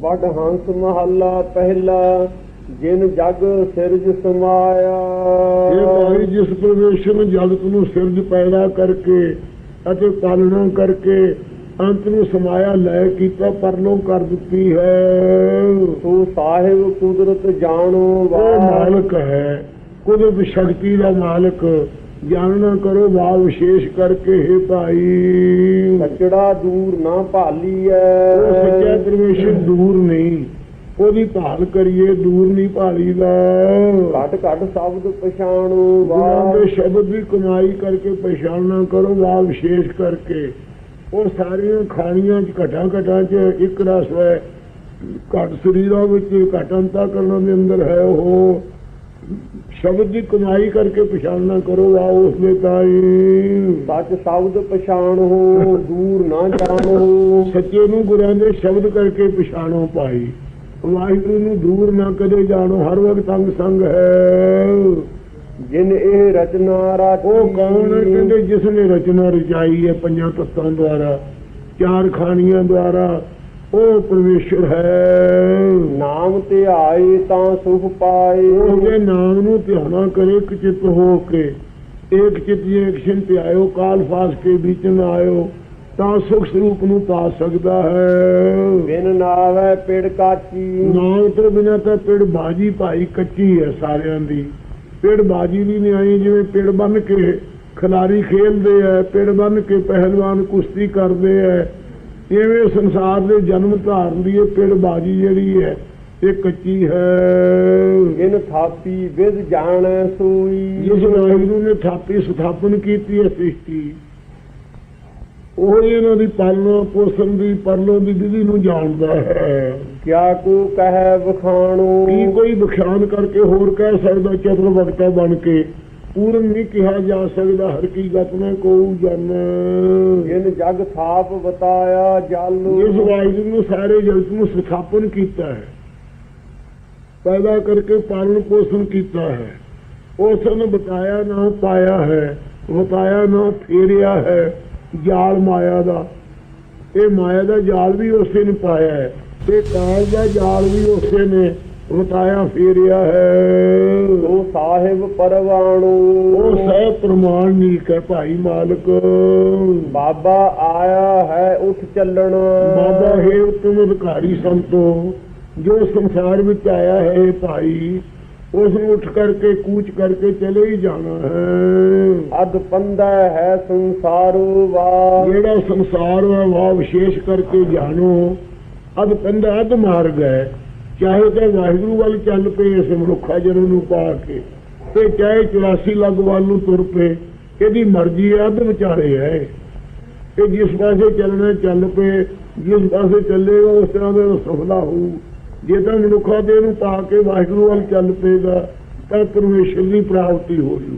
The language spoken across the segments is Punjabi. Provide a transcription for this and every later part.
ਵੱਡ ਹੰਸ ਮਹੱਲਾ ਪਹਿਲਾ ਜਿਨ ਜਗ ਸਿਰਜ ਸਮਾਇਆ। ਇਹ ਭਾਈ ਜਿਸ ਪਰਮੇਸ਼ਰ ਨੇ ਜਗਤ ਨੂੰ ਸਿਰਜ ਪੈਦਾ ਕਰਕੇ ਅਤੇ ਪਾਲਣਾ ਕਰਕੇ ਅੰਤ ਨੂੰ ਸਮਾਇਆ ਲੈ ਕੀਤਾ ਪਰਲੋਂ ਕਰ ਦਿੱਤੀ ਹੈ। ਤੂੰ ਸਾਹਿਬ ਕੁਦਰਤ ਜਾਣੋ ਉਹ ਵਾ ਮਾਲਕ ਹੈ ਕੁਦਰਤ ਸ਼ਕਤੀ ਦਾ ਮਾਲਕ। ਜਾਣਨਾ ਕਰੋ ਵਾ ਵਿਸ਼ੇਸ਼ ਕਰਕੇ ਹੈ ਭਾਈ। ਸਚੜਾ ਦੂਰ ਨਾ ਭਾਲੀਐ। ਉਹ ਸੱਚਾ ਪਰਮੇਸ਼ਰ ਦੂਰ ਨਹੀਂ ਉਹਦੀ ਭਾਲ ਕਰੀਏ ਦੂਰ ਨਹੀਂ ਭਾਲੀਦਾ। ਘਟ ਘਟ ਸ਼ਬਦ ਪਛਾਣੋ ਗੁਰਾਂ ਵਾ ਦੇ ਸ਼ਬਦ ਦੀ ਕਮਾਈ ਕਰਕੇ ਪਛਾਣਨਾ ਕਰੋ ਵਾ ਵਿਸ਼ੇਸ਼ ਕਰਕੇ। ਉਹ ਸਾਰੀਆਂ ਖਾਣੀਆਂ ਚ ਘਟਾਂ ਘਟਾਂ ਚ ਇੱਕ ਰਸ ਹੈ। ਘਟ ਸਰੀਰਾਂ ਵਿੱਚ ਘਟ ਅੰਤਾਕਰਨਾਂ ਦੇ ਅੰਦਰ ਹੈ ਉਹ। ਸ਼ਬਦ ਦੀ ਕਮਾਈ ਕਰਕੇ ਪਛਾਣਨਾ ਕਰੋ ਵਾ ਉਸ ਦੇ ਤਾਈ ਸੱਚ ਸ਼ਬਦ ਪਛਾਣੋ ਦੂਰ ਨਾ ਜਾਣੋ ਸੱਚੇ ਨੂੰ ਗੁਰਾਂ ਦੇ ਸ਼ਬਦ ਕਰਕੇ ਪਛਾਣੋ ਭਾਈ। ਵਾਹਿਗੁਰੂ ਨੂੰ ਦੂਰ ਨਾ ਕਦੇ ਜਾਣੋ ਹਰ ਵਕਤ ਅੰਗ ਸੰਗ ਹੈ। ਜਿਨ ਇਹ ਰਚਨਾ ਰਾਚੀ ਉਹ ਕੌਣ ਹੈ ਕਹਿੰਦੇ ਜਿਸ ਨੇ ਰਚਨਾ ਰਚਾਈ ਹੈ ਪੰਜਾਂ ਤੱਤਾਂ ਦੁਆਰਾ ਚਾਰ ਖਾਣੀਆਂ ਦੁਆਰਾ ਉਹ ਪਰਮੇਸ਼ਰ ਹੈ। ਨਾਮ ਤੇ ਆਏ ਤਾਂ ਸੁਖ ਪਾਏ। ਉਹਦੇ ਨਾਮ ਨੂੰ ਧਿਆਨਾ ਕਰੇ ਇੱਕ ਚਿੱਤ ਹੋ ਕੇ। ਇੱਕ ਚਿੱਤ ਇੱਕ ਛਿਨ ਤੇ ਆਇਓ ਕਾਲ ਫਾਸ ਕੇ ਵਿੱਚ ਨਾ ਆਇਓ ਤਾਂ ਸੁਖ ਸਰੂਪ ਨੂੰ ਪਾ ਸਕਦਾ ਹੈ। ਬਿਨ ਨਾਵੈ ਪਿੜ ਕਾਚੀ। ਨਾਮ ਤੋਂ ਬਿਨਾ ਤਾਂ ਪਿੜ ਬਾਜੀ ਭਾਈ ਕੱਚੀ ਹੈ ਸਾਰਿਆਂ ਦੀ। ਪਿੜ ਬਾਜੀ ਵੀ ਨਹੀਂ ਆਈ ਜਿਵੇਂ ਪਿੜ ਬੰਨ ਕੇ ਖਿਲਾੜੀ ਖੇਲਦੇ ਐ ਪਿੜ ਬੰਨ ਕੇ ਪਹਿਲਵਾਨ ਕੁਸ਼ਤੀ ਕਰਦੇ ਐ ਇਵੇਂ ਸੰਸਾਰ ਦੇ ਜਨਮ ਧਾਰਨ ਦੀ ਇਹ ਪਿੜ ਬਾਜੀ ਜਿਹੜੀ ਹੈ ਇਹ ਕੱਚੀ ਹੈ। ਜਿਨ ਥਾਪੀ ਵਿਦ ਜਾਣੈ ਸੋਈ। ਜਿਸ ਵਾਹਿਗੁਰੂ ਨੇ ਥਾਪੀ ਸਥਾਪਨ ਕੀਤੀ ਹੈ ਸ੍ਰਿਸ਼ਟੀ। ਉਹ ਇਹਨਾਂ ਦੀ ਪਾਲਣਾ ਪੋਸ਼ਣ ਦੀ ਪਰਲੋਂ ਦੀ ਵਿਧੀ ਨੂੰ ਜਾਣਦਾ ਹੈ। ਕਿਆ ਕੋ ਕਹਿ ਵਖਾਣੋ। ਕੀ ਕੋਈ ਵਿਖਿਆਨ ਕਰਕੇ ਹੋਰ ਕਹਿ ਸਕਦਾ ਚਤੁਰ ਵਕਤਾ ਬਣ ਕੇ? ਪੂਰਨ ਨਹੀਂ ਕਿਹਾ ਜਾ ਸਕਦਾ ਹਰ ਕੀ ਗਤ ਨੇ ਕੋਉ ਜਨ। ਜਿਨ ਜਗ ਥਾਪ ਬਤਾਇਆ ਜਲ ਇਸ ਵਾਹਿਗੁਰੂ ਨੂੰ ਸਾਰੇ ਜਗਤ ਨੂੰ ਸਥਾਪਨ ਕੀਤਾ ਹੈ ਪੈਦਾ ਕਰਕੇ ਪਾਲਣ ਪੋਸ਼ਣ ਕੀਤਾ ਹੈ ਉਸ ਨੇ ਬਤਾਇਆ ਨਾ ਪਾਇਆ ਹੈ ਬਤਾਇਆ ਨਾ ਫੇਰਿਆ ਹੈ ਜਾਲ ਮਾਇਆ ਦਾ। ਇਹ ਮਾਇਆ ਦਾ ਜਾਲ ਵੀ ਉਸੇ ਨੇ ਪਾਇਆ ਹੈ ਤੇ ਕਾਲ ਦਾ ਜਾਲ ਵੀ ਉਸੇ ਨੇ। ਬਤਾਇਆ ਫੇਰਿਆ ਹੈ। ਤੋ ਸਾਹਿਬ ਪਰਵਾਣੋ। ਉਹ ਸਹਿ ਪ੍ਰਮਾਣ ਨੀਕ ਹੈ ਭਾਈ ਮਾਲਕ। ਬਾਬਾ ਆਇਆ ਹੈ ਉੱਠ ਚੱਲਣ। ਬਾਬਾ ਹੈ ਤੁਮ ਅਧਿਕਾਰੀ ਸੰਤੋ। ਜੋ ਸੰਸਾਰ ਵਿੱਚ ਆਇਆ ਹੈ ਭਾਈ ਉਸ ਨੂੰ ਉੱਠ ਕਰਕੇ ਕੂਚ ਕਰਕੇ ਚਲੇ ਹੀ ਜਾਣਾ ਹੈ। ਅਦ ਪੰਦਾ ਹੈ ਸੰਸਾਰੋ ਵਾ ਜਿਹੜਾ ਸੰਸਾਰ ਹੈ ਵਾ ਵਿਸ਼ੇਸ਼ ਕਰਕੇ ਜਾਣੋ ਅਦ ਪੰਦਾ ਅਦ ਮਾਰਗ ਹੈ। ਚਾਹੇ ਤਾਂ ਵਾਹਿਗੁਰੂ ਵੱਲ ਚੱਲ ਪਏ, ਇਸ ਮਨੁੱਖਾ ਜਨ ਨੂੰ ਪਾ ਕੇ, ਤੇ ਚਾਹੇ 84 ਲੱਗ ਵੱਲ ਨੂੰ ਤੁਰ ਪਏ, ਇਹਦੀ ਮਰਜ਼ੀ ਹੈ ਅਦ ਵਿਚਾਰੇ ਹੈ। ਇਹ ਜਿਸ ਪਾਸੇ ਚੱਲਣਾ ਚੱਲ ਪਏ, ਜਿਸ ਪਾਸੇ ਚੱਲੇਗਾ ਉਸ ਤਰ੍ਹਾਂ ਦਾ ਸਫਲਾ ਹੋਊ। ਜੇ ਤਾਂ ਮਨੁੱਖਾ ਦੇ ਨੂੰ ਪਾ ਕੇ ਵਾਹਿਗੁਰੂ ਵੱਲ ਚੱਲ ਪਏਗਾ ਤਾਂ ਪਰਮੇਸ਼ਰ ਦੀ ਪ੍ਰਾਪਤੀ ਹੋ ਜੂ।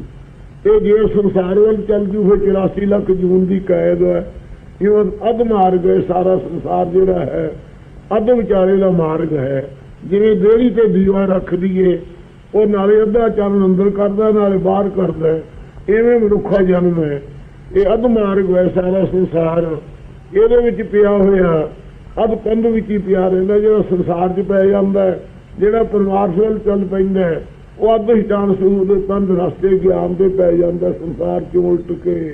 ਤੇ ਜੇ ਸੰਸਾਰ ਵੱਲ ਚੱਲ ਜੂ, ਫਿਰ 84 ਲੱਖ ਜੂਨ ਦੀ ਕੈਦ ਹੈ। ਇਹ ਅਧ ਮਾਰਗ ਹੈ, ਸਾਰਾ ਸੰਸਾਰ ਜਿਹੜਾ ਹੈ, ਅਧ ਵਿਚਾਰੇ ਦਾ ਮਾਰਗ ਹੈ। ਜਿਵੇਂ ਦੇਹੜੀ ਤੇ ਦੀਵਾ ਰੱਖ ਦਈਏ ਉਹ ਨਾਲੇ ਅੱਧਾ ਚਾਨਣ ਅੰਦਰ ਕਰਦਾ ਨਾਲੇ ਬਾਹਰ ਕਰਦਾ। ਐਵੇਂ ਮਨੁੱਖਾ ਜਨਮ ਹੈ। ਇਹ ਅਧ ਮਾਰਗ ਹੈ ਸਾਰਾ ਸੰਸਾਰ। ਇਹਦੇ ਵਿੱਚ ਪਿਆ ਹੋਇਆ ਅਧ ਕੰਧ ਵਿੱਚ ਹੀ ਪਿਆ ਰਹਿੰਦਾ ਜਿਹੜਾ ਸੰਸਾਰ 'ਚ ਪੈ ਜਾਂਦਾ ਜਿਹੜਾ ਪਰਮਾਰਥ ਵੱਲ ਚੱਲ ਪੈਂਦਾ ਉਹ ਅੱਧ ਹਿਟਾਨ ਸਰੂਪ ਦੇ ਪੰਧ ਰਸਤੇ ਗਿਆਨ ਦੇ ਪੈ ਜਾਂਦਾ ਸੰਸਾਰ 'ਚ ਉਲਟ ਕੇ।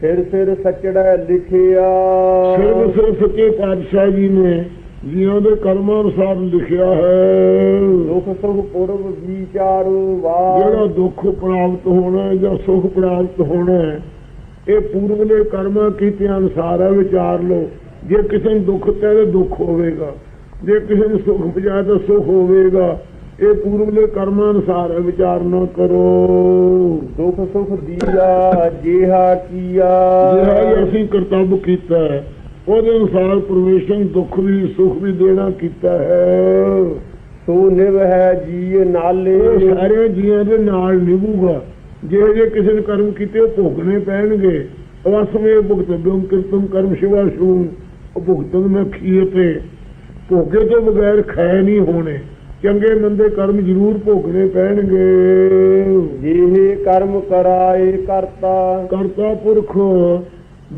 ਸਿਰ ਸਿਰ ਸਚੜਾ ਲਿਖਿਆ। ਸਿਰ ਸਿਰ ਸੱਚੇ ਪਾਤਸ਼ਾਹ ਜੀ ਨੇ ਜੀਵਾਂ ਦੇ ਕਰਮਾਂ ਅਨੁਸਾਰ ਲਿਖਿਆ ਹੈ। ਦੁਖ ਸੁਖ ਪੁਰਬ ਵਿਚਾਰੋ ਵਾ ਜਿਹੜਾ ਦੁੱਖ ਪ੍ਰਾਪਤ ਹੋਣਾ ਹੈ ਜਾਂ ਸੁਖ ਪ੍ਰਾਪਤ ਹੋਣਾ ਹੈ ਇਹ ਪੂਰਵਲੇ ਕਰਮਾਂ ਕੀਤੇ ਅਨੁਸਾਰ ਹੈ ਵਿਚਾਰ ਲਓ। ਜੇ ਕਿਸੇ ਨੂੰ ਦੁੱਖ ਤੇ ਤਾਂ ਦੁੱਖ ਹੋਵੇਗਾ। ਜੇ ਕਿਸੇ ਨੂੰ ਸੁਖ ਪਜਾਏ ਤਾਂ ਸੁਖ ਹੋਵੇਗਾ। ਇਹ ਪੂਰਵਲੇ ਕਰਮਾਂ ਅਨੁਸਾਰ ਹੈ ਵਿਚਾਰ ਨਾ ਕਰੋ। ਦੁਖ ਸੁਖ ਦੀਆ ਜਿਹਾ ਕੀਆ। ਜਿਹੜਾ ਅਸੀਂ ਕਰਤੱਵ ਕੀਤਾ ਹੈ। ਉਹਦੇ ਅਨੁਸਾਰ ਪਰਮੇਸ਼ਰ ਨੇ ਦੁੱਖ ਵੀ ਸੁਖ ਵੀ ਦੇਣਾ ਕੀਤਾ ਹੈ। ਸੋ ਨਿਵ ਹੈ ਜੀ ਨਾਲੇ। ਸਾਰੇ ਜੀਆਂ ਦੇ ਨਾਲ ਨਿਭੂਗਾ। ਜੇ ਜੇ ਕਿਸੇ ਨੇ ਕਰਮ ਕੀਤੇ ਉਹ ਭੋਗਣੇ ਪੈਣਗੇ। ਅਵਸਮੇ ਭੁਗਤਬਿਉ ਕਿਰਤਮ ਕਰਮ ਸ਼ਿਵਾ ਸ਼ੂ ਉਹ ਭੁਗਤਨ ਮੈਂ ਖੀਏ ਤੇ। ਭੋਗੇ ਤੋਂ ਬਗੈਰ ਖੈ ਨਹੀਂ ਹੋਣੇ। ਚੰਗੇ ਮੰਦੇ ਕਰਮ ਜ਼ਰੂਰ ਭੋਗਣੇ ਪੈਣਗੇ। ਜਿਹੇ ਕਰਮ ਕਰਾਏ ਕਰਤਾ। ਕਰਤਾ ਪੁਰਖ।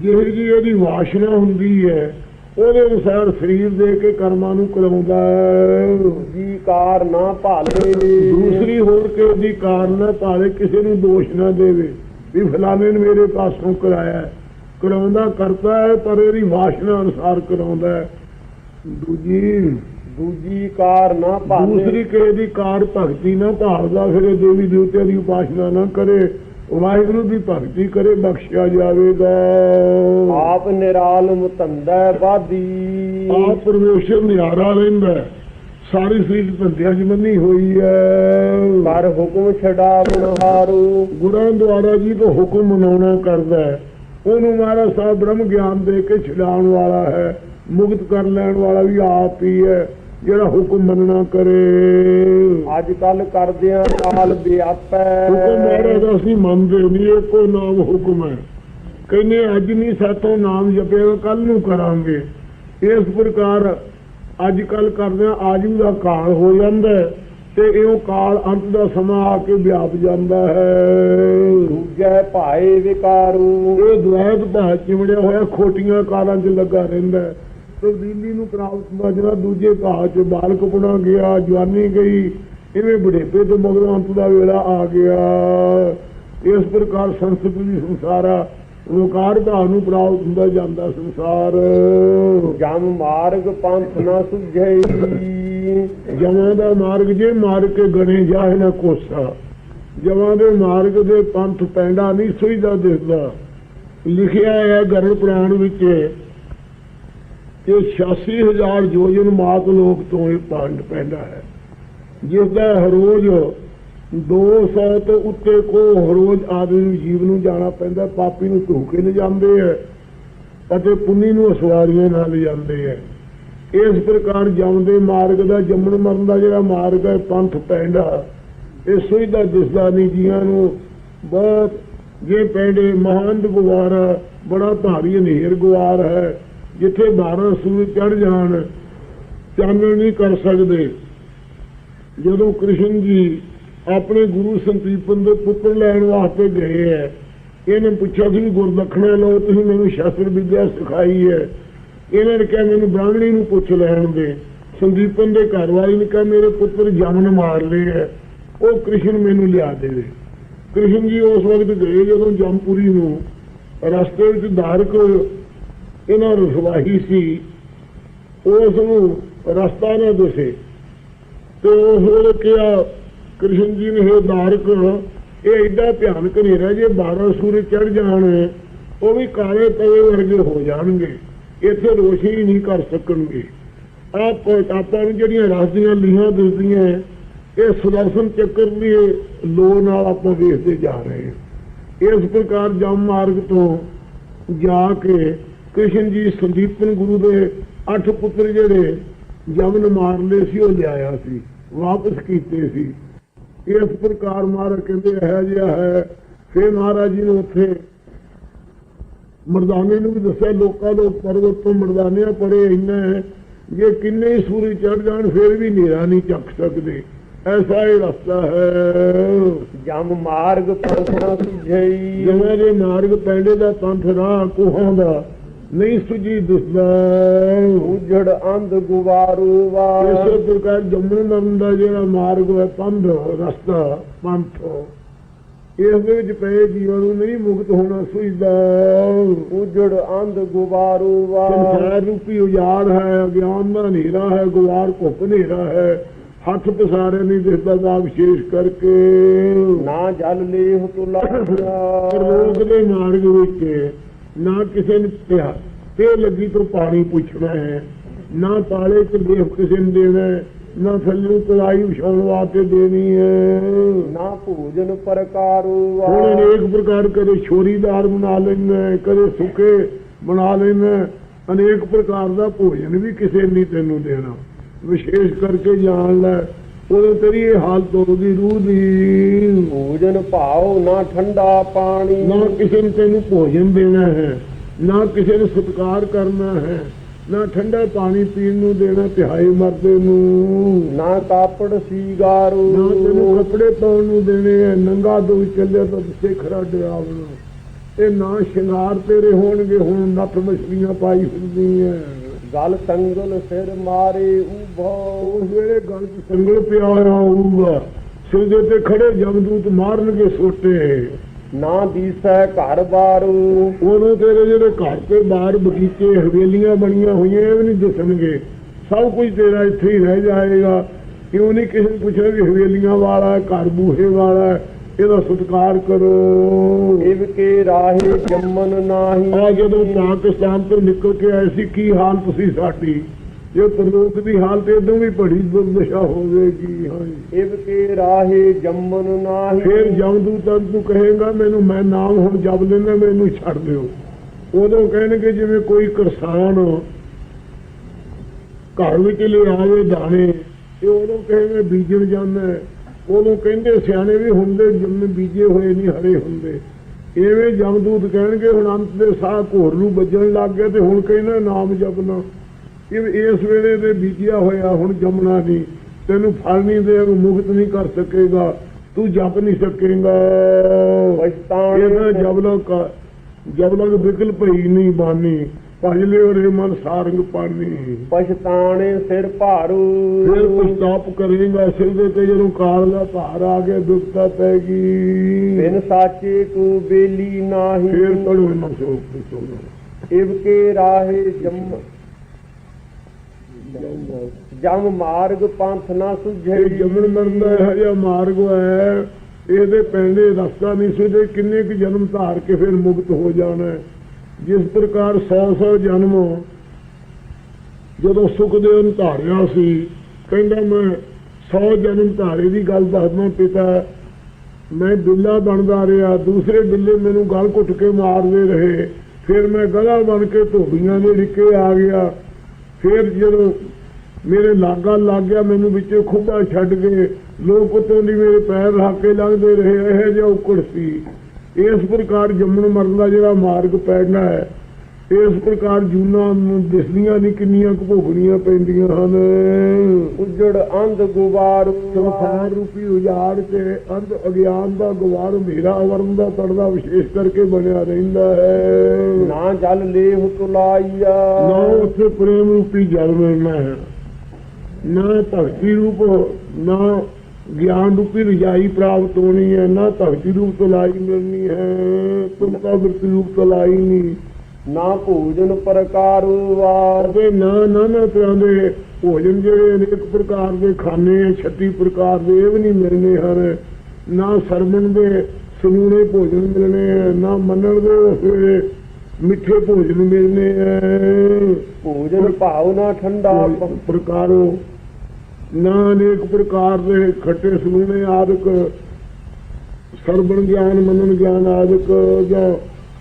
ਜਿਹੀ ਜੀ ਇਹਦੀ ਵਾਸ਼ਨਾ ਹੁੰਦੀ ਹੈ ਉਹਦੇ ਅਨੁਸਾਰ ਸਰੀਰ ਦੇ ਕੇ ਕਰਮਾਂ ਨੂੰ ਕਰਾਉਂਦਾ ਹੈ। ਜੀ ਕਾਰ ਨਾ ਭਾਲੇ। ਦੂਸਰੀ ਹੋਰ ਕੇ ਦੀ ਕਾਰਨ ਨਾ ਭਾਵੇਂ ਕਿਸੇ ਨੂੰ ਦੋਸ਼ ਨਾ ਦੇਵੇ ਵੀ ਫਲਾਣੇ ਨੇ ਮੇਰੇ ਪਾਸੋਂ ਕਰਾਇਆ। ਕਰਾਉਂਦਾ ਕਰਤਾ ਹੈ ਪਰ ਇਹਦੀ ਵਾਸ਼ਨਾ ਅਨੁਸਾਰ ਕਰਾਉਂਦਾ ਦੂਜੀ ਦੂਜੀ ਕਾਰ ਨਾ ਭਾਲੇ। ਦੂਸਰੀ ਕਿਸੇ ਦੀ ਕਾਰ ਭਗਤੀ ਨਾ ਭਾਲਦਾ ਫਿਰ ਦੇਵੀ ਦੇਵਤਿਆਂ ਦੀ ਉਪਾਸਨਾ ਨਾ ਕਰੇ। ਵਾਹਿਗੁਰੂ ਦੀ ਭਗਤੀ ਕਰੇ ਬਖਸ਼ਿਆ ਜਾਵੇਗਾ। ਆਪ ਨਿਰਾਲਮ ਧੰਦਾ ਬਾਦੀ ਆਪ ਪਰਮੇਸ਼ਰ ਨਿਆਰਾ ਰਹਿੰਦਾ। ਸਾਰੀ ਸ੍ਰੀਜ ਧੰਦਿਆਂ 'ਚ ਮੰਨੀ ਹੋਈ ਹੈ। ਕਰ ਹੁਕਮ ਛਡਾਵਣ ਹਾਰੂ। ਗੁਰਾਂ ਦੁਆਰਾ ਜੀ ਤੋਂ ਹੁਕਮ ਮਨਾਉਣਾ ਕਰਦਾ ਹੈ। ਉਹਨੂੰ ਮਹਾਰਾਜ ਸਾਹਿਬ ਬ੍ਰਹਮ ਗਿਆਨ ਦੇ ਕੇ ਛਡਾਉਣ ਵਾਲਾ ਹੈ। ਮੁਕਤ ਕਰ ਲੈਣ ਵਾਲਾ ਵੀ ਆਪ ਹੀ ਹੈ। ਜਿਹੜਾ ਹੁਕਮ ਮੰਨਣਾ ਕਰੇ। ਅੱਜ ਕੱਲ ਕਰਦਿਆਂ ਕਾਲ ਵਿਆਪੈ ਹੁਕਮ ਮਹਾਰਾਜ ਦਾ ਅਸੀਂ ਮੰਨਦੇ ਨਹੀਂ ਇਹ ਕੋਈ ਨਾਮ ਹੁਕਮ ਹੈ। ਕਹਿੰਦੇ ਅੱਜ ਨਹੀਂ ਸਾਤੋਂ ਨਾਮ ਜਪੇਗਾ ਕੱਲ ਨੂੰ ਕਰਾਂਗੇ। ਇਸ ਪ੍ਰਕਾਰ ਅੱਜ ਕੱਲ ਕਰਦਿਆਂ ਆਜੂ ਦਾ ਕਾਲ ਹੋ ਜਾਂਦਾ ਤੇ ਇਹੋ ਕਾਲ ਅੰਤ ਦਾ ਸਮਾਂ ਆ ਕੇ ਵਿਆਪ ਜਾਂਦਾ ਹੈ। ਦੂਜੈ ਭਾਏ ਵਿਕਾਰੂ। ਇਹ ਦੁਆਇਤ ਭਾਅ ਚਿਮੜਿਆ ਹੋਇਆ ਖੋਟੀਆਂ ਕਾਰਾਂ 'ਚ ਲੱਗਾ ਰਹਿੰਦਾ ਹੈ। ਤਬਦੀਲੀ ਨੂੰ ਪ੍ਰਾਪਤ ਸਮਝਣਾ ਦੂਜੇ ਭਾਅ 'ਚ ਬਾਲਕ ਪੁਣਾ ਗਿਆ ਜਵਾਨੀ ਗਈ ਇਵੇਂ ਬੁਢੇਪੇ ਤੋਂ ਮਗਰੋਂ ਅੰਤ ਦਾ ਵੇਲਾ ਆ ਗਿਆ। ਇਸ ਪ੍ਰਕਾਰ ਸੰਸਕ੍ਰਿਤ ਦੀ ਸੰਸਾਰਾ ਲੋਕਾਰ ਭਾਅ ਨੂੰ ਪ੍ਰਾਪਤ ਹੁੰਦਾ ਜਾਂਦਾ ਸੰਸਾਰ। ਜਮ ਮਾਰਗ ਪੰਥ ਨਾ ਸੁਝਈ। ਜਮਾਂ ਦਾ ਮਾਰਗ ਜੇ ਮਾਰ ਕੇ ਗਣੇ ਜਾਏ ਨਾ ਕੋਸਾ ਜਮਾਂ ਦੇ ਮਾਰਗ ਦੇ ਪੰਥ ਪੈਂਡਾ ਨਹੀਂ ਸੁਈਦਾ ਦਿਸਦਾ ਲਿਖਿਆ ਹੈ ਗਰੜ ਪੁਰਾਣ ਵਿੱਚ ਕਿ 86000 ਯੋਜਨ ਮਾਤ ਲੋਕ ਤੋਂ ਇਹ ਪਾਂਡ ਪੈਂਦਾ ਹੈ ਜਿਸ ਦਾ ਹਰੋਜ਼ 200 ਤੋਂ ਉੱਤੇ ਕੋ ਹਰੋਜ਼ ਆਦਮੀ ਨੂੰ ਜੀਵ ਨੂੰ ਜਾਣਾ ਪੈਂਦਾ ਪਾਪੀ ਨੂੰ ਧੂਕੇ ਲੈ ਜਾਂਦੇ ਹੈ ਅਤੇ ਪੁੰਨੀ ਨੂੰ ਅਸਵਾਰੀਆਂ ਨਾਲ ਜਾਂਦੇ ਹੈ। ਇਸ ਪ੍ਰਕਾਰ ਜੰਮਦੇ ਮਾਰਗ ਦਾ, ਜੰਮਣ ਮਰਨ ਦਾ ਜਿਹੜਾ ਮਾਰਗ ਹੈ, ਪੰਥ ਪੈਂਡਾ ਇਹ ਸੁਝਦਾ ਦਿਸਦਾ ਨਹੀਂ, ਜੀਆਂ ਨੂੰ ਬਹੁਤ, ਜੇ ਪੈਂਡੇ ਮਹਾਨ ਗੁਵਾਰ ਬੜਾ ਭਾਰੀ ਹਨੇਰ ਗੁਆਰ ਹੈ। ਜਿੱਥੇ 12 ਸੂਰਜ ਚੜ ਜਾਣ, ਚਾਨਣ ਨਹੀਂ ਕਰ ਸਕਦੇ। ਜਦੋਂ ਕ੍ਰਿਸ਼ਨ ਜੀ ਆਪਣੇ ਗੁਰੂ ਸੰਤੀਪਨ ਦੇ ਪੁੱਤਰ ਲੈਣ ਵਾਸਤੇ ਗਏ ਹੈ, ਇਹਨੇ ਪੁੱਛਿਆ ਸੀ ਗੁਰਦਖਣਾ ਲਓ, ਤੁਸੀਂ ਮੈਨੂੰ ਸ਼ਾਸਤਰ ਵਿਦਿਆ ਸਿਖਾਈ ਹੈ। ਇਹਨਾਂ ਨੇ ਕਿਹਾ, ਮੈਨੂੰ ਬ੍ਰਾਹਮਣੀ ਨੂੰ ਪੁੱਛ ਲੈਣ ਦੇ। ਸੰਦੀਪਨ ਦੇ ਘਰ ਵਾਲੀ ਨੇ ਕਿਹਾ, ਮੇਰੇ ਪੁੱਤਰ ਜਮਨ ਮਾਰ ਲਏ ਹੈ, ਉਹ ਕ੍ਰਿਸ਼ਨ ਮੈਨੂੰ ਲਿਆ ਦੇਵੇ। ਕ੍ਰਿਸ਼ਨ ਜੀ ਉਸ ਵਕਤ ਗਏ ਜਦੋਂ ਜਮਪੁਰੀ ਨੂੰ ਰਸਤੇ ਵਿੱਚ ਧਾਰਕ ਇਹਨਾਂ ਰਸਵਾਹੀ ਸੀ। ਉਸ ਨੂੰ ਰਸਤਾ ਨਾ ਦੱਸੇ। ਤੇ ਉਸ ਵੇਲੇ ਕਿਹਾ, ਕ੍ਰਿਸ਼ਨ ਜੀ ਨੇ ਇਹ ਧਾਰਕ ਇਹ ਐਡਾ ਭਿਆਨਕ ਹਨੇਰਾ ਜੇ 12 ਸੂਰਜ ਚੜ ਜਾਣ, ਉਹ ਵੀ ਕਾਲੇ ਤਵੇ ਵਰਗੇ ਹੋ ਜਾਣਗੇ। ਇੱਥੇ ਰੋਸ਼ਨੀ ਨਹੀਂ ਕਰ ਸਕਣਗੇ। ਆਪ ਆਪਾਂ ਨੂੰ ਜਿਹੜੀਆਂ ਰਸ ਦੀਆਂ ਲੀਹਾਂ ਦਿਸਦੀਆਂ ਇਹ ਸੁਦਰਸ਼ਨ ਚੱਕਰ ਦੀ ਲੋ ਨਾਲ ਆਪਾਂ ਵੇਖਦੇ ਜਾ ਰਹੇ ਹਾਂ। ਇਸ ਪ੍ਰਕਾਰ ਜਮ ਮਾਰਗ ਤੋਂ ਜਾ ਕੇ ਕ੍ਰਿਸ਼ਨ ਜੀ ਸੰਦੀਪਨ ਗੁਰੂ ਦੇ ਅੱਠ ਪੁੱਤਰ ਜਿਹੜੇ ਜਮਨ ਮਾਰ ਲਏ ਸੀ ਉਹ ਲਿਆਇਆ ਸੀ ਵਾਪਸ ਕੀਤੇ ਸੀ। ਇਸ ਪ੍ਰਕਾਰ ਮਹਾਰਾਜ ਕਹਿੰਦੇ ਇਹ ਜਿਹਾ ਹੈ। ਫਿਰ ਮਹਾਰਾਜ ਜੀ ਨੇ ਉੱਥੇ ਮਰਦਾਨੇ ਨੂੰ ਵੀ ਦੱਸਿਆ ਲੋਕਾਂ ਦੇ ਪਰਵਤ ਤੋਂ ਮਰਦਾਨਿਆਂ ਪਰੇ ਇੰਨਾ ਹੈ ਜੇ ਕਿੰਨੇ ਹੀ ਸੂਰਜ ਚੜ ਜਾਣ ਫਿਰ ਵੀ ਹਨੇਰਾ ਨਹੀਂ ਚੱਕ ਸਕਦੇ। ਐਸਾ ਹੀ ਰਸਤਾ ਹੈ। ਜਮ ਮਾਰਗ ਪੰਥ ਸੁਝਈ। ਜਿਵੇਂ ਦੇ ਮਾਰਗ ਪੈਂਡੇ ਦਾ ਪੰਥ ਰਾਹ ਕੋਹਾਂ ਦਾ ਨਹੀਂ ਸੁਜੀ ਦਿਸਦਾ। ਉਜੜ ਅੰਧ ਗੁਵਾਰੂ ਵਾ ਇਸੇ ਪ੍ਰਕਾਰ ਜੰਮਣ ਮਰਨ ਦਾ ਜਿਹੜਾ ਮਾਰਗ ਹੈ ਪੰਧ ਰਸਤਾ ਪੰਥ। ਇਸ ਦੇ ਵਿੱਚ ਪਏ ਜੀਵਨ ਨੂੰ ਨਹੀਂ ਮੁਕਤ ਹੋਣਾ ਸੁਝਦਾ। ਉਜੜ ਅੰਧ ਗੁਵਾਰੂ ਵਾ ਸੰਸਾਰ ਰੂਪੀ ਉਜਾੜ ਹੈ ਅਗਿਆਨ ਦਾ ਹਨੇਰਾ ਹੈ ਗੁਵਾਰ ਘੁੱਪ ਹਨੇਰਾ ਹੈ। ਹੱਥ ਪਸਾਰੇ ਨਹੀਂ ਦਿਸਦਾ ਦਾ ਵਿਸ਼ੇਸ਼ ਕਰਕੇ। ਨਾ ਜਲ ਲੇਹ ਤੁਲਾ। ਲੋਕ ਦੇ ਮਾਰਗ ਵਿੱਚ ਨਾ ਕਿਸੇ ਨੇ ਪਿਆ ਤੇ ਲੱਗੀ ਤੋਂ ਪਾਣੀ ਪੁੱਛਣਾ ਹੈ। ਨਾ ਪਾਲੇ ਚ ਦੇਖ ਕਿਸੇ ਨੂੰ ਦੇਣਾ ਨਾ ਥੱਲੇ ਤਲਾਈ ਵਿਛਾਉਣ ਵਾਸਤੇ ਦੇਣੀ ਹੈ। ਨਾ ਭੋਜਨ ਪ੍ਰਕਾਰੂ ਹੁਣ ਅਨੇਕ ਪ੍ਰਕਾਰ ਕਦੇ ਛੋਰੀਦਾਰ ਬਣਾ ਹੈ, ਕਦੇ ਸੁੱਕੇ ਬਣਾ ਹੈ। ਅਨੇਕ ਪ੍ਰਕਾਰ ਦਾ ਭੋਜਨ ਵੀ ਕਿਸੇ ਨਹੀਂ ਤੈਨੂੰ ਦੇਣਾ। ਵਿਸ਼ੇਸ਼ ਕਰਕੇ ਜਾਣ ਲੈ ਉਦੋਂ ਤੇਰੀ ਹਾਲਤ ਹੋਊਗੀ ਰੂਹ ਦੀ। ਭੋਜਨ ਭਾਉ ਨਾ ਠੰਡਾ ਪਾਣੀ। ਨਾ ਕਿਸੇ ਨੂੰ ਤੈਨੂੰ ਭੋਜਨ ਦੇਣਾ ਹੈ ਨਾ ਕਿਸੇ ਨੂੰ ਸਤਿਕਾਰ ਕਰਨਾ ਹੈ ਨਾ ਠੰਡਾ ਪਾਣੀ ਪੀਣ ਨੂੰ ਦੇਣਾ ਤਿਹਾਈ ਮਰਦੇ ਨੂੰ। ਨਾ ਕਾਪੜ ਸੀਗਾਰੂ। ਨਾ ਤੈਨੂੰ ਕੱਪੜੇ ਪਾਉਣ ਨੂੰ ਦੇਣੇ ਹੈ ਨੰਗਾ ਦੋ ਚੱਲਿਆ ਤਾਂ ਸਿਖਰਾ ਡਰਾਵਣਾ ਇਹ ਨਾ ਸ਼ਿੰਗਾਰ ਤੇਰੇ ਹੋਣਗੇ ਹੁਣ ਨੱਥ ਮਛਲੀਆਂ ਪਾਈ ਹੁੰਦੀਆਂ। ਗਲ ਸੰਗਲ ਸਿਰ ਮਾਰੇ ਉਭੋ ਉਸ ਵੇਲੇ ਗਲ 'ਚ ਸੰਗਲ ਪਿਆ ਹੋਇਆ ਹੋਊਗਾ। ਸਿਰ ਦੇ ਉੱਤੇ ਖੜੇ ਜਮਦੂਤ ਮਾਰਨਗੇ ਸੋਟੇ। ਨਾ ਦੀਸੈ ਘਰ ਬਾਰ। ਉਦੋਂ ਤੇਰੇ ਜਿਹੜੇ ਘਰ ਤੇ ਬਾਹਰ ਬਗੀਚੇ ਹਵੇਲੀਆਂ ਬਣੀਆਂ ਹੋਈਆਂ ਇਹ ਵੀ ਨਹੀਂ ਦਿਸਣਗੇ। ਸਭ ਕੁਝ ਤੇਰਾ ਇੱਥੇ ਹੀ ਰਹਿ ਜਾਏਗਾ। ਕਿਉਂ ਨਹੀਂ ਕਿਸੇ ਨੂੰ ਪੁੱਛਣਾ ਵੀ ਹਵੇਲੀਆਂ ਵਾਲਾ ਘਰ ਬੂਹੇ ਵਾਲਾ ਇਹਦਾ ਸਤਿਕਾਰ ਕਰੋ। ਇਵ ਕੇ ਰਾਹੇ ਜੰਮਨ ਨਾਹੀ। ਆ ਜਦੋਂ ਪਾਕਿਸਤਾਨ ਤੋਂ ਨਿਕਲ ਕੇ ਆਏ ਸੀ ਕੀ ਹਾਲਤ ਸੀ ਸਾਡੀ? ਜੇ ਤਰਲੋਕ ਦੀ ਹਾਲਤ ਇਦੋਂ ਵੀ ਬੜੀ ਦੁਰਦਸ਼ਾ ਹੋਵੇਗੀ ਹਾਂਜੀ ਇਵ ਕੇ ਰਾਹੇ ਜੰਮਨ ਨਾਹੀ। ਫਿਰ ਜਮਦੂਤਾਂ ਤੂੰ ਕਹੇਗਾ ਮੈਨੂੰ ਮੈਂ ਨਾਮ ਹੁਣ ਜਪ ਲੈਂਦਾ ਮੈਨੂੰ ਛੱਡ ਦਿਓ। ਉਦੋਂ ਕਹਿਣਗੇ ਜਿਵੇਂ ਕੋਈ ਕਿਸਾਨ ਘਰ ਵਿੱਚ ਲੈ ਆਵੇ ਦਾਣੇ ਤੇ ਉਦੋਂ ਕਹੇਗੇ ਬੀਜਣ ਜਾਂਦਾ ਉਦੋਂ ਕਹਿੰਦੇ ਸਿਆਣੇ ਵੀ ਹੁੰਦੇ ਜਿੰਨੇ ਬੀਜੇ ਹੋਏ ਨਹੀਂ ਹਰੇ ਹੁੰਦੇ। ਐਵੇਂ ਜਮਦੂਤ ਕਹਿਣਗੇ ਹੁਣ ਅੰਤ ਦੇ ਸਾਹ ਘੋਰ ਨੂੰ ਵੱਜਣ ਲੱਗ ਗਿਆ ਤੇ ਹੁਣ ਕਹਿੰਦਾ ਨਾਮ ਜਪਣਾ। ਇਹ ਇਸ ਵੇਲੇ ਦੇ ਬੀਜਿਆ ਹੋਇਆ ਹੁਣ ਜਮਣਾ ਨਹੀਂ। ਤੈਨੂੰ ਫਲ ਨਹੀਂ ਦੇਗਾ ਮੁਕਤ ਨਹੀਂ ਕਰ ਸਕੇਗਾ। ਤੂੰ ਜਪ ਨਹੀਂ ਸਕੇਗਾ। ਪਛਤਾਣੇ ਇਹਦਾ ਜਬਲਾ ਕਾ ਜਬਲਾ ਬਿਕਲ ਭਈ ਨਹੀਂ ਬਾਨੀ। ਭਜ ਲਿਓ ਰੇ ਮਨ ਸਾਰੰਗ ਪਾਣੀ। ਪਛਤਾਣੇ ਸਿਰ ਭਾਰੂ। ਫਿਰ ਪਛਤਾਪ ਕਰੇਗਾ ਸਿਰ ਦੇ ਤੇ ਜਦੋਂ ਕਾਲ ਦਾ ਭਾਰ ਆ ਗਿਆ ਦੁਖਤਾ ਪੈਗੀ ਬਿਨ ਸਾਚੇ ਕੋ ਬੇਲੀ ਨਾਹੀ। ਫਿਰ ਪੜੋ ਨਾ ਸੋ ਪੁੱਛੋ ਇਵ ਕੇ ਰਾਹੇ ਜੰਮ। ਜਮ ਮਾਰਗ ਪੰਥ ਨਾ ਸੁਝੇ। ਜਮਨ ਮਰਨ ਦਾ ਇਹੋ ਜਿਹਾ ਮਾਰਗ ਹੈ। ਇਹਦੇ ਪੈਂਦੇ ਰਸਤਾ ਨਹੀਂ ਸੁਝੇ ਕਿੰਨੇ ਕੁ ਜਨਮ ਧਾਰ ਕੇ ਫਿਰ ਮੁਕਤ ਹੋ ਜਾਣਾ। ਜਿਸ ਪ੍ਰਕਾਰ 100 100 ਜਨਮ ਜਦੋਂ ਸੁਖਦੇਵ ਧਾਰਿਆ ਸੀ, ਕਹਿੰਦਾ ਮੈਂ 100 ਜਨਮ ਧਾਰੇ ਦੀ ਗੱਲ ਦੱਸਦਾ ਪਿਤਾ, ਮੈਂ ਬਿੱਲਾ ਬਣਦਾ ਰਿਹਾ, ਦੂਸਰੇ ਬਿੱਲੇ ਮੈਨੂੰ ਗਲ ਘੁੱਟ ਕੇ ਮਾਰਦੇ ਰਹੇ, ਫਿਰ ਮੈਂ ਗਲਾ ਬਣ ਕੇ ਧੋਬੀਆਂ ਦੇ ਰਿੱਕੇ ਆ ਗਿਆ, ਫਿਰ ਜਦੋਂ ਮੇਰੇ ਲਾਗਾ ਲੱਗ ਗਿਆ, ਮੈਨੂੰ ਵਿੱਚੋਂ ਖੁੱਬਾ ਛੱਡ ਕੇ ਲੋਕ ਉਤੋਂ ਦੀ ਮੇਰੇ ਪੈਰ ਰੱਖ ਲੰਘਦੇ ਰਹੇ, ਇਹ ਜਿਹਾ ਉਕੜ ਸੀ। ਇਸ ਪ੍ਰਕਾਰ ਜੰਮਣ ਮਰਨ ਦਾ ਜਿਹੜਾ ਮਾਰਗ ਪੈਣਾ ਹੈ ਇਸ ਪ੍ਰਕਾਰ ਜੂਨਾ ਨੂੰ ਦਿਸਦੀਆਂ ਨਹੀਂ ਕਿੰਨੀਆਂ ਭੋਗਣੀਆਂ ਪੈਂਦੀਆਂ ਹਨ। ਉਜੜ ਅੰਧ ਗੁਵਾਰੂ ਸੰਸਾਰ ਰੂਪੀ ਉਜਾੜ ਤੇ ਅੰਧ ਅਗਿਆਨ ਦਾ ਗਵਾਰ ਮੇਰਾ ਵਰਨ ਦਾ ਤੜਦਾ ਵਿਸ਼ੇਸ਼ ਕਰਕੇ ਬਣਿਆ ਰਹਿੰਦਾ ਹੈ। ਨਾ ਜਲ ਲੇਹ ਤੁਲਾਈਆ ਨਾ ਉੱਥੇ ਪ੍ਰੇਮ ਰੂਪੀ ਜਲ ਮਿਲਣਾ ਹੈ ਨਾ ਭਗਤੀ ਰੂਪ ਨਾ ਗਿਆਨ ਰੂਪੀ ਰਜਾਈ ਪ੍ਰਾਪਤ ਹੋਣੀ ਹੈ ਨਾ ਭਗਤੀ ਰੂਪ ਤਲਾਈ ਮਿਲਣੀ ਹੈ ਤੁਮ ਤਾਂ ਬਿਰਤੀ ਰੂਪ ਤਲਾਈ ਨਹੀਂ ਨਾ ਭੋਜਨ ਪ੍ਰਕਾਰੂ ਵਾਰ। ਅਤੇ ਨਾ ਨਾ ਨਾ ਤਰ੍ਹਾਂ ਦੇ ਭੋਜਨ ਜਿਹੜੇ ਅਨੇਕ ਪ੍ਰਕਾਰ ਦੇ ਖਾਣੇ ਆ 36 ਪ੍ਰਕਾਰ ਦੇ ਇਹ ਵੀ ਨਹੀਂ ਮਿਲਣੇ ਹਨ ਨਾ ਸਰਮਣ ਦੇ ਸਨੂਨੇ ਭੋਜਨ ਮਿਲਣੇ ਨਾ ਮੰਨਣ ਦੇ ਮਿੱਠੇ ਭੋਜਨ ਮਿਲਣੇ ਆ। ਭੋਜਨ ਭਾਵਨਾ ਠੰਡਾ ਪ- ਪ੍ਰਕਾਰੋ ਨਾ ਅਨੇਕ ਪ੍ਰਕਾਰ ਦੇ ਖੱਟੇ ਸਲੂਣੇ ਆਦਿਕ ਸਰਵਣ ਗਿਆਨ ਮੰਨਣ ਗਿਆਨ ਆਦਿਕ ਜਾਂ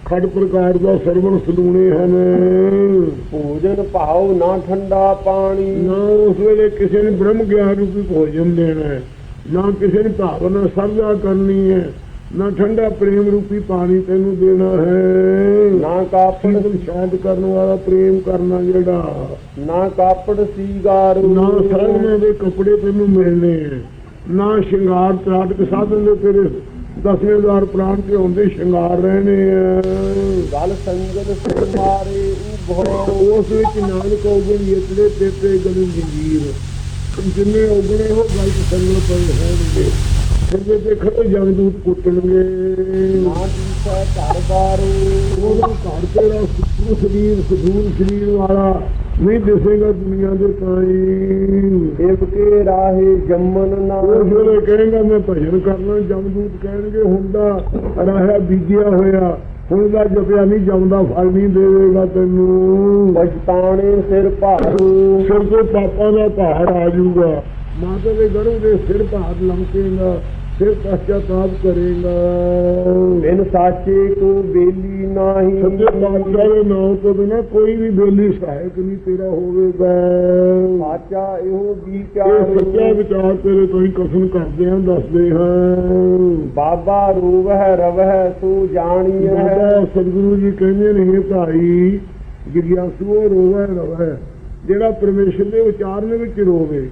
ਖੜ ਪ੍ਰਕਾਰ ਦਾ ਸਰਵਣ ਸਲੂਣੇ ਹਨ। ਭੋਜਨ ਭਾਵ ਨਾ ਠੰਡਾ ਪਾਣੀ। ਨਾ ਉਸ ਵੇਲੇ ਕਿਸੇ ਨੇ ਬ੍ਰਹਮ ਗਿਆਨ ਰੂਪੀ ਭੋਜਨ ਦੇਣਾ ਹੈ ਨਾ ਕਿਸੇ ਨੇ ਭਾਵਨਾ ਸਰਦਾ ਕਰਨੀ ਹੈ। ਨਾ ਠੰਡਾ ਪ੍ਰੇਮ ਰੂਪੀ ਪਾਣੀ ਤੈਨੂੰ ਦੇਣਾ ਹੈ। ਨਾ ਕਾਪੜ ਸ਼ਾਂਤ ਕਰਨ ਵਾਲਾ ਪ੍ਰੇਮ ਕਰਨਾ ਜਿਹੜਾ। ਨਾ ਕਾਪੜ ਸੀਗਾਰੂ। ਨਾ ਸਾਧਨਾਂ ਦੇ ਕੱਪੜੇ ਤੈਨੂੰ ਮਿਲਣੇ। ਹੈ ਨਾ ਸ਼ਿੰਗਾਰ ਤਰਾਟਕ ਸਾਧਨ ਦੇ ਤੇਰੇ ਦਸਵੇਂ ਹਜ਼ਾਰ ਪ੍ਰਾਣ ਤੇ ਹੁੰਦੇ ਸ਼ਿੰਗਾਰ ਰਹਿਣੇ ਗਲ ਸੰਗਲ ਸਿਰ ਮਾਰੇ ਉਭੋ ਉਸ ਵਿੱਚ ਨਾਨਕ ਔਗਣ ਯਤੜੇ ਤੇਤੇ ਗਲੀ ਜੰਗੀਰ ਜਿੰਨੇ ਔਗਣੇ ਉਹ ਗੱਲ ਚ ਸੰਗਲ ਪਏ ਹੋਣਗੇ। ਤੇ ਖੜੇ ਜਗਦੂਤ ਕੁੱਟਣਗੇ। ਨਾ ਦੀਸੈ ਘਰ ਬਾਰੂ ਉਹਦਾ ਘਰ ਤੇਰਾ ਸੁਖੂ ਸਰੀਰ ਸੁਖੂਨ ਸਰੀਰ ਵਾਲਾ ਨਹੀਂ ਦਿਸੇਗਾ ਦੁਨੀਆ ਦੇ ਤਾਈ ਇਵ ਕੇ ਰਾਹੇ ਜੰਮਨ ਨਾ। ਉਸ ਵੇਲੇ ਕਹੇਗਾ ਮੈਂ ਭਜਨ ਕਰਨਾ ਜਮਦੂਤ ਕਹਿਣਗੇ ਹੁੰਦਾ ਰਾਹਿਆ ਬੀਜਿਆ ਹੋਇਆ। ਹੁਣ ਦਾ ਜਪਿਆ ਨਹੀਂ ਜਮਦਾ ਫਲ ਨਹੀਂ ਦੇਵੇਗਾ ਤੈਨੂੰ। ਪਛਤਾਣੇ ਸਿਰ ਭਾਰੂ। ਸਿਰ ਤੇ ਪਾਪਾਂ ਦਾ ਪਹਾੜ ਆ ਜਾਊਗਾ। ਮਾਤਾ ਦੇ ਗਰਭ ਦੇ ਸਿਰ ਪਹਾੜ ਲੰਕੇਗਾ ਫਿਰ ਪਛਤਾਪ ਕਰੇਗਾ। ਬਿਨ ਸਾਚੇ ਕੋ ਬੇਲੀ ਨਾਹੀ। ਸੱਚੇ ਪਾਤਸ਼ਾਹ ਦੇ ਨਾਮ ਤੋਂ ਬਿਨਾ ਕੋਈ ਵੀ ਬੇਲੀ ਸਹਾਇਕ ਨਹੀਂ ਤੇਰਾ ਹੋਵੇਗਾ। ਸਾਚਾ ਇਹੋ ਵਿਚਾਰ ਸੱਚਾ ਵਿਚਾਰ ਤੇਰੇ ਤੋਂ ਹੀ ਕਥਨ ਕਰਦੇ ਹਾਂ ਦੱਸਦੇ ਹਾਂ। ਬਾਬਾ ਰੂਪ ਹੈ ਰਵ ਹੈ ਸੋ ਜਾਣੀਐ। ਬਾਬਾ ਸਤਿਗੁਰੂ ਜੀ ਕਹਿੰਦੇ ਨੇ "ਹੇ ਭਾਈ ਉਹ ਰੋਵੇ ਰਵੇ ਜਿਹੜਾ ਪਰਮੇਸ਼ਰ ਦੇ ਉਚਾਰਨ ਵਿੱਚ ਰੋਵੇ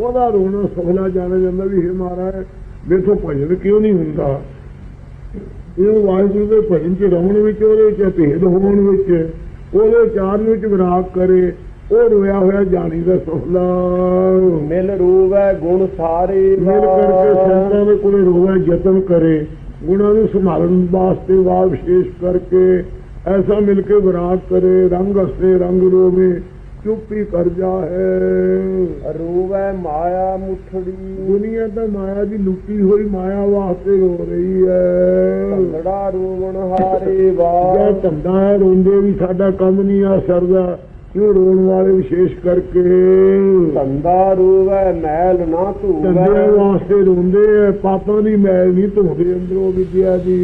ਉਹਦਾ ਰੋਣਾ ਸਫਲਾ ਜਾਣਿਆ ਜਾਂਦਾ ਵੀ ਇਹ ਮਹਾਰਾਜ ਮੇਥੋਂ ਭਜਨ ਕਿਉਂ ਨਹੀਂ ਹੁੰਦਾ? ਇਹ ਵਾਹਿਗੁਰੂ ਦੇ ਭਜਨ ਚ ਰਮਣ ਵਿੱਚ ਉਹਦੇ ਚ ਭੇਦ ਹੋਣ ਵਿੱਚ ਉਹਦੇ ਉਚਾਰਨ ਵਿੱਚ ਵਿਰਾਗ ਕਰੇ ਉਹ ਰੋਇਆ ਹੋਇਆ ਜਾਣੀ ਦਾ ਸੁਹਲਾ ਮਿਲ ਰੂਵੈ ਗੁਣ ਸਾਰੇ ਮਿਲ ਕਰਕੇ ਸੰਤਾਂ ਦੇ ਕੋਲੇ ਰੋਵੇ ਯਤਨ ਕਰੇ ਗੁਣਾਂ ਨੂੰ ਸੰਭਾਲਣ ਵਾਸਤੇ ਵਾ ਵਿਸ਼ੇਸ਼ ਕਰਕੇ ਐਸਾ ਮਿਲ ਕੇ ਵਿਰਾਗ ਕਰੇ ਰੰਗ ਹਸੇ ਰੰਗ ਰੋਵੇ ਚੁੱਪੀ ਕਰ ਜਾ ਹੈ। ਰੂਵੈ ਮਾਇਆ ਮੁਠੜੀ। ਦੁਨੀਆ ਤਾਂ ਮਾਇਆ ਦੀ ਲੁੱਟੀ ਹੋਈ ਮਾਇਆ ਵਾਸਤੇ ਰੋ ਰਹੀ ਹੈ। ਭੰਗੜਾ ਰੂਵਣ ਹਾਰੇ ਜਾਂ ਵਾ ਧੰਦਾ ਰੋਂਦੇ ਵੀ ਸਾਡਾ ਕੰਮ ਨਹੀਂ ਆ ਸਰਦਾ। ਕਿਉਂ ਰੋਣ ਵਾਲੇ ਵਿਸ਼ੇਸ਼ ਕਰਕੇ। ਧੰਦਾ ਰੂਵੈ ਮੈਲ ਨਾ ਧੰਦੇ ਧੂਵੈ ਵਾਸਤੇ ਰੋਂਦੇ ਐ ਪਾਪਾਂ ਦੀ ਮੈਲ ਨਹੀਂ ਧੋਦੇ ਅੰਦਰੋਂ ਵਿਦਿਆ ਦੀ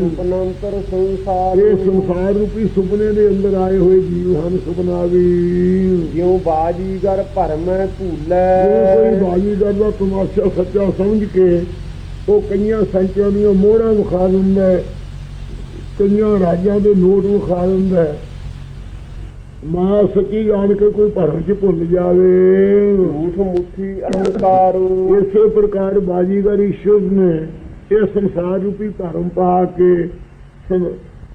ਸੁਪਨੰਤਰ ਸੰਸਾਰ ਇਹ ਸੰਸਾਰ ਰੂਪੀ ਸੁਪਨੇ ਦੇ ਅੰਦਰ ਆਏ ਹੋਏ ਜੀਵ ਹਨ ਸੁਪਨਾ ਵੀ। ਜਿਉ ਬਾਜੀਗਰ ਭਰਮੈ ਜੋ ਕੋਈ ਭੂਲੈ ਬਾਜੀਗਰ ਦਾ ਤਮਾਸ਼ਾ ਸੱਚਾ ਸਮਝ ਕੇ ਉਹ ਕਈਆਂ ਸੰਚਾਂ ਦੀਆਂ ਮੋਹਰਾਂ ਵਿਖਾ ਦਿੰਦਾ ਕਈਆਂ ਰਾਜਾਂ ਦੇ ਨੋਟ ਵਿਖਾ ਦਿੰਦਾ ਹੈ। ਮਾਂ ਸੱਚੀ ਜਾਣ ਕੇ ਕੋਈ ਭਰਮ ਚ ਭੁੱਲ ਜਾਵੇ? ਝੂਠ ਮੁੱਠੀ ਅਹੰਕਾਰੂ। ਇਸੇ ਪ੍ਰਕਾਰ ਬਾਜੀਗਰ ਈਸ਼ਵਰ ਨੇ। ਇਹ ਸੰਸਾਰ ਰੂਪੀ ਧਰਮ ਪਾ ਕੇ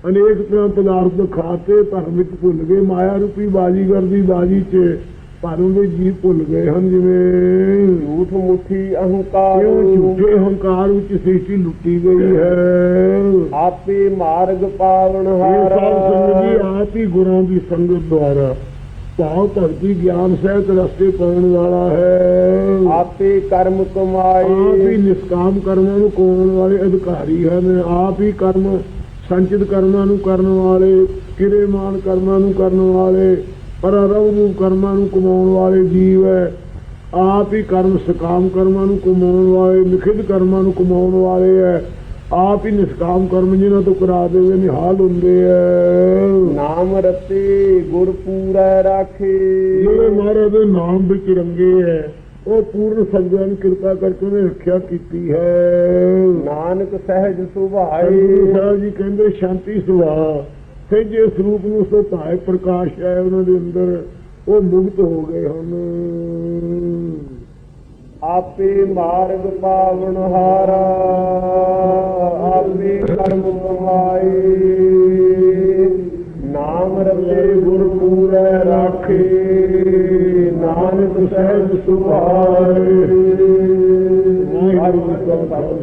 ਅਨੇਕ ਤਰ੍ਹਾਂ ਪਦਾਰਥ ਕੇ ਧਰਮ ਵਿੱਚ ਭੁੱਲ ਗਏ। ਮਾਇਆ ਰੂਪੀ ਬਾਜੀਗਰ ਦੀ ਬਾਜੀ 'ਚ ਧਰਮ ਦੇ ਜੀਵ ਭੁੱਲ ਗਏ ਹਨ ਜਿਵੇਂ ਝੂਠ ਮੁੱਠੀ ਕਿਉਂ ਅਹੰਕਾਰੂ ਝੂਠੇ ਹੰਕਾਰ ਵਿੱਚ ਸ੍ਰਿਸ਼ਟੀ ਲੁੱਟੀ ਗਈ ਹੈ? ਆਪੇ ਮਾਰਗ ਪਾਵਨ ਇਹ ਸੰਗਤ ਜੀ ਹਾਰਾ ਆਪ ਹੀ ਗੁਰਾਂ ਦੀ ਸੰਗਤ ਦੁਆਰਾ। ਭਾਵ ਭਗਤੀ ਗਿਆਨ ਸਹਿਤ ਰਸਤੇ ਪਾਉਣ ਵਾਲਾ ਹੈ। ਆਪੇ ਕਰਮ ਆਪ ਹੀ ਕਮਾਏ ਨਿਸ਼ਕਾਮ ਕਰਮਾਂ ਨੂੰ ਕੋਣ ਵਾਲੇ ਅਧਿਕਾਰੀ ਹਨ। ਆਪ ਹੀ ਕਰਮ ਸੰਚਿਤ ਕਰਮਾਂ ਨੂੰ ਕਰਨ ਵਾਲੇ ਕਿਰੇਮਾਨ ਕਰਮਾਂ ਨੂੰ ਕਰਨ ਵਾਲੇ। ਪਰਰਵ ਨੂੰ ਕਰਮਾਂ ਨੂੰ ਕਮਾਉਣ ਵਾਲੇ ਜੀਵ ਹੈ। ਆਪ ਹੀ ਕਰਮ ਸਕਾਮ ਕਰਮਾਂ ਨੂੰ ਕਮਾਉਣ ਵਾਲੇ ਲਿਖਿਤ ਕਰਮਾਂ ਨੂੰ ਕਮਾਉਣ ਵਾਲੇ ਹੈ। ਆਪ ਹੀ ਨਿਸ਼ਕਾਮ ਕਰਮ ਜਿਨ੍ਹਾਂ ਤੋਂ ਕਰਾ ਦੇਵੇ ਨਿਹਾਲ ਹੁੰਦੇ ਹੈ। ਨਾਮ ਰਤੇ ਗੁਰ ਪੂਰੈ ਰਾਖੇ। ਜਿਹੜੇ ਮਹਾਰਾਜ ਦੇ ਨਾਮ ਵਿੱਚ ਰੰਗੇ ਹੈ ਉਹ ਪੂਰਨ ਸੰਗਿਆਨ ਕਿਰਪਾ ਕਰਕੇ ਉਹਨੇ ਰੱਖਿਆ ਕੀਤੀ ਹੈ। ਨਾਨਕ ਸਹਿਜ ਸੁਭਾਏ। ਸਾਹਿਬ ਜੀ ਕਹਿੰਦੇ ਸ਼ਾਂਤੀ ਫਿਰ ਜੇ ਸਰੂਪ ਨੂੰ ਸਤਾਏ ਪ੍ਰਕਾਸ਼ ਹੈ ਉਹਨਾਂ ਦੇ ਅੰਦਰ, ਉਹ ਮੁਕਤ ਹੋ ਗਏ ਹਨ। ਆਪੇ ਮਾਰਗ ਪਾਵਨ ਹਾਰਾ, ਆਪੇ ਕਰਮ ਕਮਾਏ। ਨਾਮ ਰਤੇ ਗੁਰ ਪੂਰੈ ਰਾਖੇ, ਨਾਨਕ ਸਹਿਜ ਸੁਭਾਏ ਵਾਹਿਗੁਰੂ ਸਤਿ